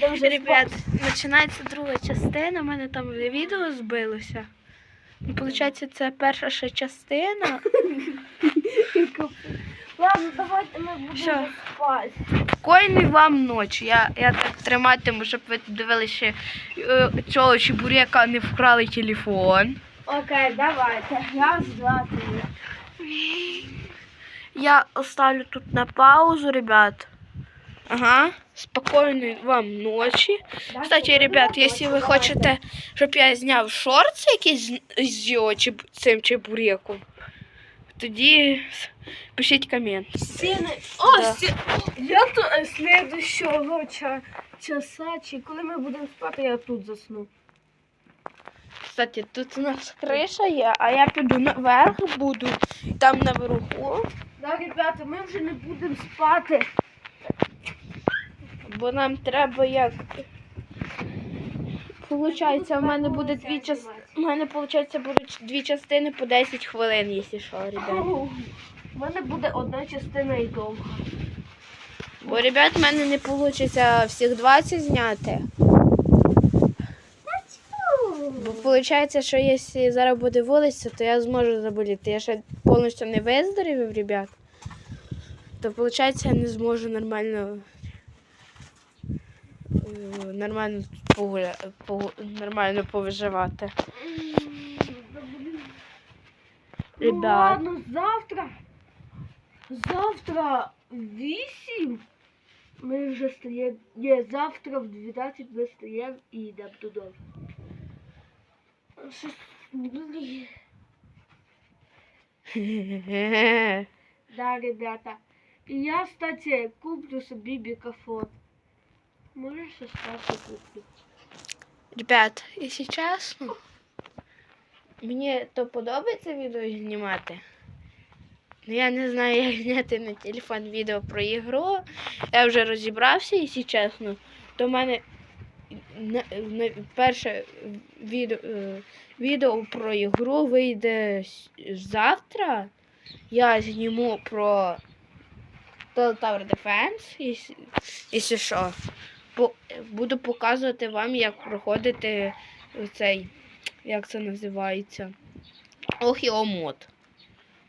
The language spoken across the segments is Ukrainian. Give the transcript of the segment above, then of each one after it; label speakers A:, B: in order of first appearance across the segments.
A: Ребят, починається друга частина, у мене там відео збилося. Ну, Получається, це перша ще частина.
B: Ладно, давайте ми будемо
A: Що?
B: спати.
A: Спокійної вам ночі. Я, я так триматиму, щоб ви дивилися, е, цього чебурека не вкрали телефон.
B: Окей, давайте. Раз, два, три.
A: Я оставлю тут на паузу, ребят. Ага. Спокійної вам ночі. Кстати, ребят, если вы хочете, щоб я зняв шорти якісь з- його чеб- цим чебуреком, тоді пишіть комент.
B: Стіни. О,
A: Да.
B: сті... я то е, слідущого часа, чи коли ми будемо спати, я тут засну.
A: Кстати, тут у нас криша є, а я піду наверх буду, там наверху,
B: Да, ребята, ми вже не будемо спати.
A: Бо нам треба як. Получається, у мене буде дві частини. У мене, виходить, будуть дві частини по 10 хвилин, якщо що, ребят.
B: У мене буде одна частина і довга.
A: Бо, ребят, в мене не вийде всіх 20 зняти. Бо виходить, що якщо зараз буде вулиця, то я зможу заболіти. Я ще повністю не виздоровів, ребят. То виходить, я не зможу нормально нормально погуля... погу- нормально повиживати.
B: Ну ладно, завтра. Завтра в 8 ми вже стаємо. Ні, завтра в 12 ми стаємо і йдемо додому. Щось, блін. Да, ребята. І я, кстати, куплю собі бікафон. Можеш спати куплю?
A: Ребят, якщо чесно, мені то подобається відео знімати. Ну, я не знаю, як зняти на телефон відео про ігру. Я вже розібрався, якщо чесно. То в мене перше відео, е, відео про ігру вийде завтра. Я зніму про Tower Defense, якщо що. Буду показувати вам, як проходити цей, як це називається. Ох, його мод.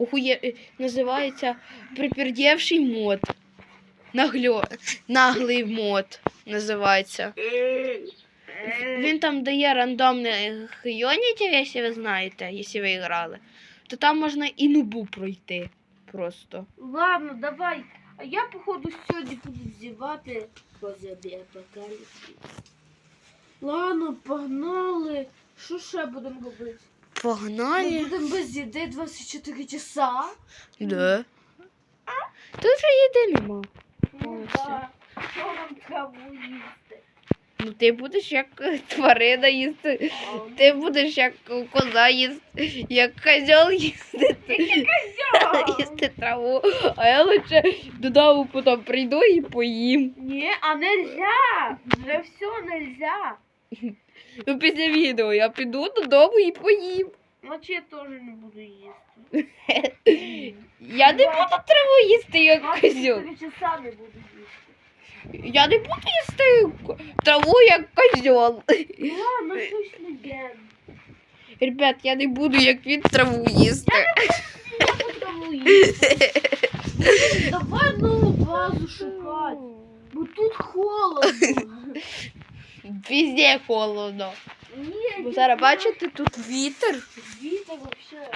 A: Е, Називається припердєвший мод. Нагльо... Наглий мод називається. Він там дає рандомних йонітів, якщо ви знаєте, якщо ви грали. То там можна і нубу пройти. Просто.
B: Ладно, давай. А я, походу, сьогодні буду взівати позабі апокаліпсис. Ладно, погнали. Що ще будемо робити? Ми
A: Погнали.
B: будемо без їди 24 часа.
A: Да. Тут вже їди нема.
B: Ну, да. Що нам траву їсти?
A: Ну ти будеш як е, тварина їсти. Ти будеш як коза їсти, як козьол їсти, їсти траву. А я лише додому потім прийду і поїм.
B: Ні, а нельзя. Вже все нельзя.
A: Ну після відео я піду додому і поїм.
B: Значить я теж не буду їсти.
A: Я не буду траву їсти, як.
B: 24 часа не буду їсти.
A: Я не буду їсти траву, як козьол.
B: Ладно, щось не йдемо.
A: Ребят, я не буду, як він траву їсти.
B: Я буду траву їсти. Давай нову базу шукати. Бо тут холодно.
A: Везде холодно.
B: Ні,
A: Бо зараз бачите, тут вітер.
B: Вітер вообще.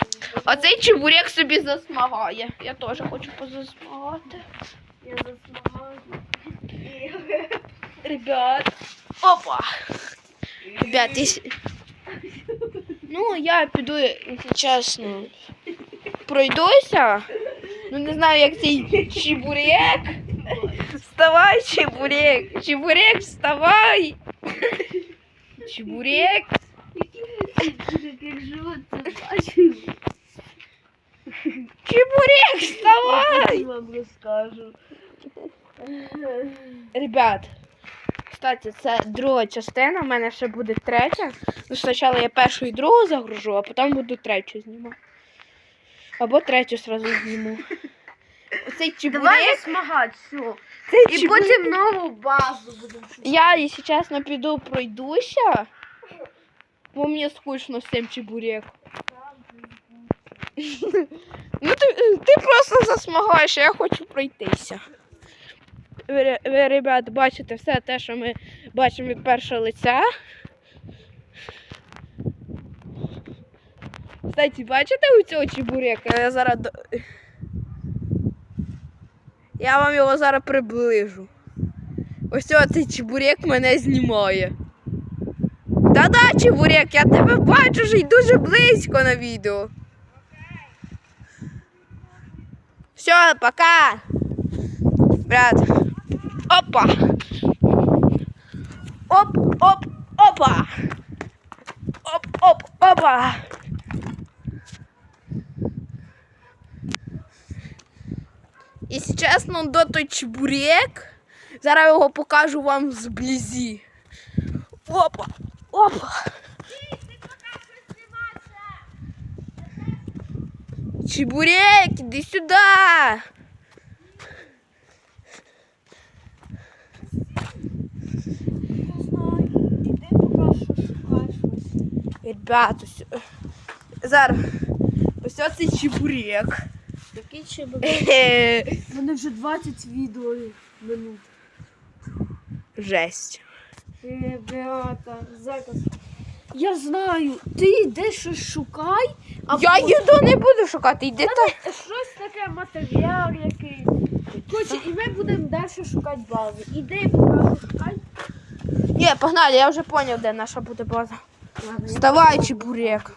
A: А цей чебурек собі засмагає. Я теж хочу позасмагати.
B: Я засмагаю.
A: Ребят. Опа. Ребят, если... Ну, я піду, якщо чесно, пройдуся. Ну, не знаю, як цей чебурек. Вставай, чебурек. Чебурек, вставай. Чебурек. Чебурек, вставай.
B: Я вам розкажу.
A: Ребят, кстати, це друга частина, у мене ще буде третя. Ну, спочатку я першу і другу загружу, а потім буду третю знімати. Або третю сразу зніму. Оцей
B: Давай
A: чебурек.
B: засмагати, все.
A: Цей
B: І
A: чебурек-
B: потім нову базу будемо шукати.
A: Я, если честно, піду пройдуся. Бо мені скучно з цим чебуреком. Ну ти, ти просто засмагаєш, а я хочу пройтися. Ви, ви, ребят, бачите все те, що ми бачимо від першого лиця. Кстати, бачите у цього чебурека? Я зараз. Я вам його зараз приближу. Ось цей чебурек мене знімає. Та-да, чебурек, я тебе бачу вже й дуже близько на відео. Все, пока. Брат. Опа. Оп, оп, опа. Оп, оп, опа. Якщо чесно, до той чебурек. Зараз його покажу вам зблизі. Опа, опа. Чебурек, іди сюди.
B: Не знаю. Іди поки що шукай щось.
A: Ребята, зараз. Ось оцей чебурек.
B: Який чебурек? У мене вже 20 відео минут.
A: Жесть.
B: Беата, зараз. Я знаю, ти йдеш щось шукай, а
A: Я
B: потім-
A: їду не буду шукати, йди та.
B: щось таке матеріал якийсь. Короче, і ми будемо далі шукати базу. Іди покажу шукай.
A: Ні, погнали, я вже зрозумів, де наша буде база.
B: Ладно, я-
A: Вставай, чебурек.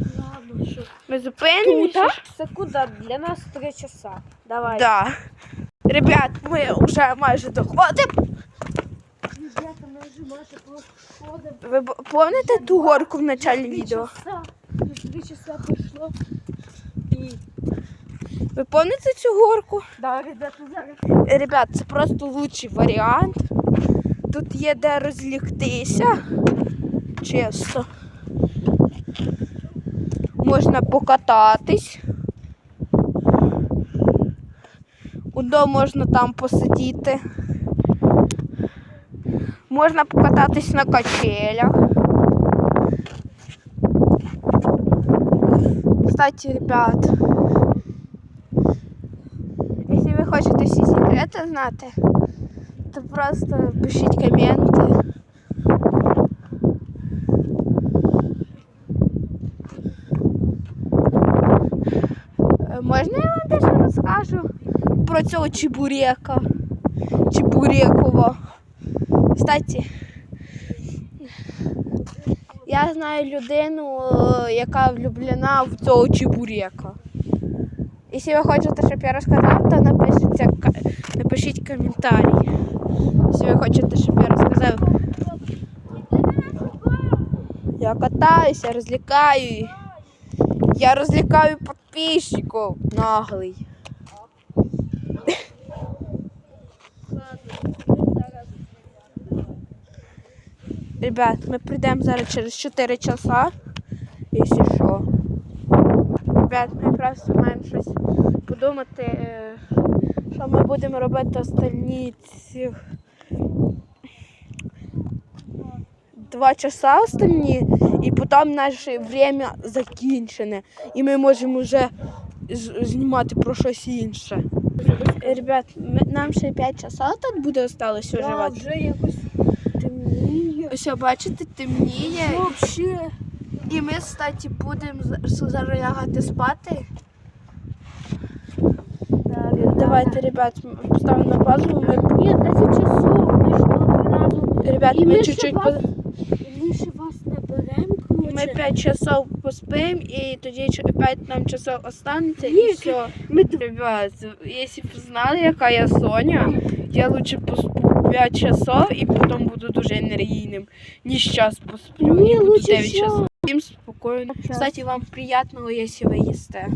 B: Ладно, що.
A: Ми зупинимося.
B: Секунда, для нас 3 часа. Давай.
A: Да. Ребят, ми вже майже доходимо.
B: Ребята, ми вже майже проходимо.
A: Ви б- пам'ятаєте ту горку в началі
B: Три
A: відео?
B: часа. Три часа пройшло. І...
A: Ви пам'ятаєте цю горку?
B: Да, ребята, зараз.
A: Ребят, це просто лучший варіант. Тут є де розлігтися. Чесно. Можна покататись. Удо можна там посидіти. Можна покататись на качелях. Кстати, ребят, Якщо ви хочете всі секрети знати, то просто пишіть коменти. Про цього чебурека? Чебурекова. Кстати, я знаю людину, е, яка влюблена в цього чебурека. Якщо ви хочете, щоб я розказав, то напишіться, ка- напишіть коментарі. Якщо ви хочете, щоб я розказав. Я катаюся, розлікаю. Я розлікаю підписчиків наглий. Ребят, ми прийдемо зараз через 4 часа, якщо що. Ребят, ми просто маємо щось подумати, е, що ми будемо робити останні ці два часа останні, і потім наше время закінчене. І ми можемо вже знімати про щось інше. Ребят, нам ще 5 часов тут буде осталось
B: Да,
A: уживати. Ось бачите, темніє.
B: Вообще.
A: І ми, кстати, будемо за- зараз лягати спати. Давайте, ребят, м- поставимо на паузу. Ми,
B: Ні, 10 часов, ми ж до 12.
A: ребят,
B: І
A: ми чуть-чуть по-
B: вас- Ми ще вас не беремо,
A: ми 5 часов поспимо, і тоді 5 нам часов останеться, і все.
B: Ми
A: Ребят, якщо б знали, яка я Соня, я лучше посплю 5 часов і потім буду дуже енергійним, ніж час посплю
B: Ні,
A: і буду
B: лучше
A: 9 часов. Всім спокійно. Кстати, вам приятного, якщо ви їсте.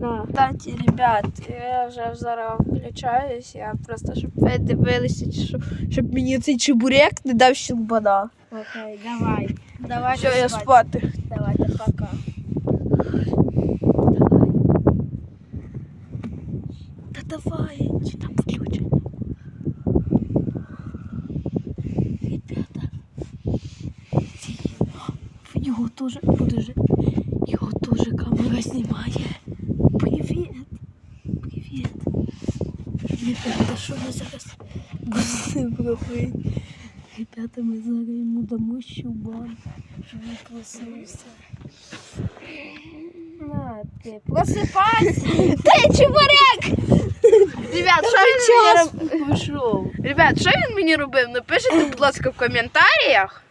B: Да.
A: Кстати, ребят, я вже зараз включаюсь, я просто щоб ви дивилися, щоб, щоб мені цей чебурек не дав щелбана.
B: Окей, давай. Давайте
A: Все, я спати.
B: Давайте, пока.
A: Та давай, чи там включено. Його теж подожди. Його теж камера знімає. Привіт. Привіт. Ребята, що ми зараз будемо робити? Ребята, ми зараз йому дамо щубан. Він проснувся.
B: На, ти просипайся.
A: Ти чебурек! Ребят, що він мені
B: Час пішов.
A: Ребят, що він мені робив? Напишіть, будь ласка, в коментарях.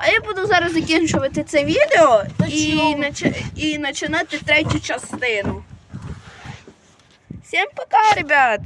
A: А я буду зараз закінчувати це відео і, нач- і починати третю частину. Всім пока, ребят!